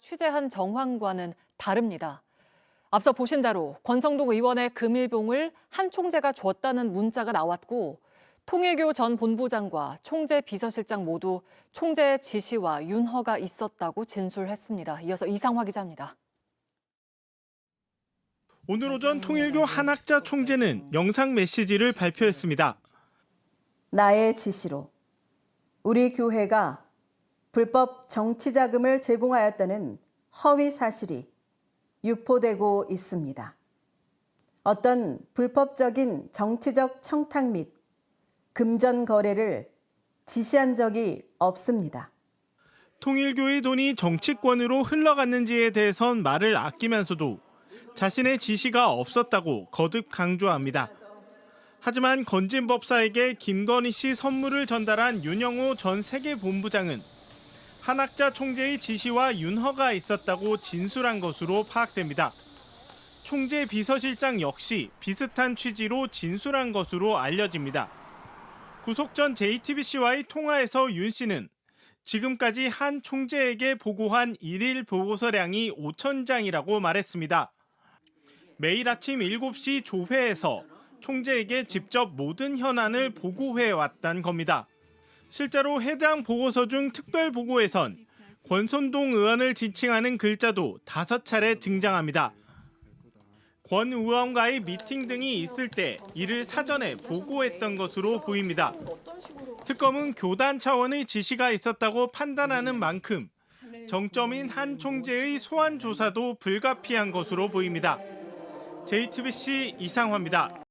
취재한 정황과는 다릅니다. 앞서 보신 대로 권성동 의원의 금일봉을 한 총재가 줬다는 문자가 나왔고 통일교 전 본부장과 총재 비서실장 모두 총재의 지시와 윤허가 있었다고 진술했습니다. 이어서 이상화 기자입니다. 오늘 오전 통일교 한학자 총재는 영상 메시지를 발표했습니다. 나의 지시로 우리 교회가 불법 정치 자금을 제공하였다는 허위 사실이 유포되고 있습니다. 어떤 불법적인 정치적 청탁 및 금전 거래를 지시한 적이 없습니다. 통일교의 돈이 정치권으로 흘러갔는지에 대해선 말을 아끼면서도 자신의 지시가 없었다고 거듭 강조합니다. 하지만 건진법사에게 김건희 씨 선물을 전달한 윤영호 전 세계본부장은 한학자 총재의 지시와 윤허가 있었다고 진술한 것으로 파악됩니다. 총재 비서실장 역시 비슷한 취지로 진술한 것으로 알려집니다. 구속 전 JTBC와의 통화에서 윤 씨는 지금까지 한 총재에게 보고한 일일 보고서량이 5천 장이라고 말했습니다. 매일 아침 7시 조회에서 총재에게 직접 모든 현안을 보고해 왔단 겁니다. 실제로 해당 보고서 중 특별 보고에선 권선동 의원을 지칭하는 글자도 다섯 차례 등장합니다. 권 의원과의 미팅 등이 있을 때 이를 사전에 보고했던 것으로 보입니다. 특검은 교단 차원의 지시가 있었다고 판단하는 만큼 정점인 한 총재의 소환 조사도 불가피한 것으로 보입니다. JTBC 이상화입니다.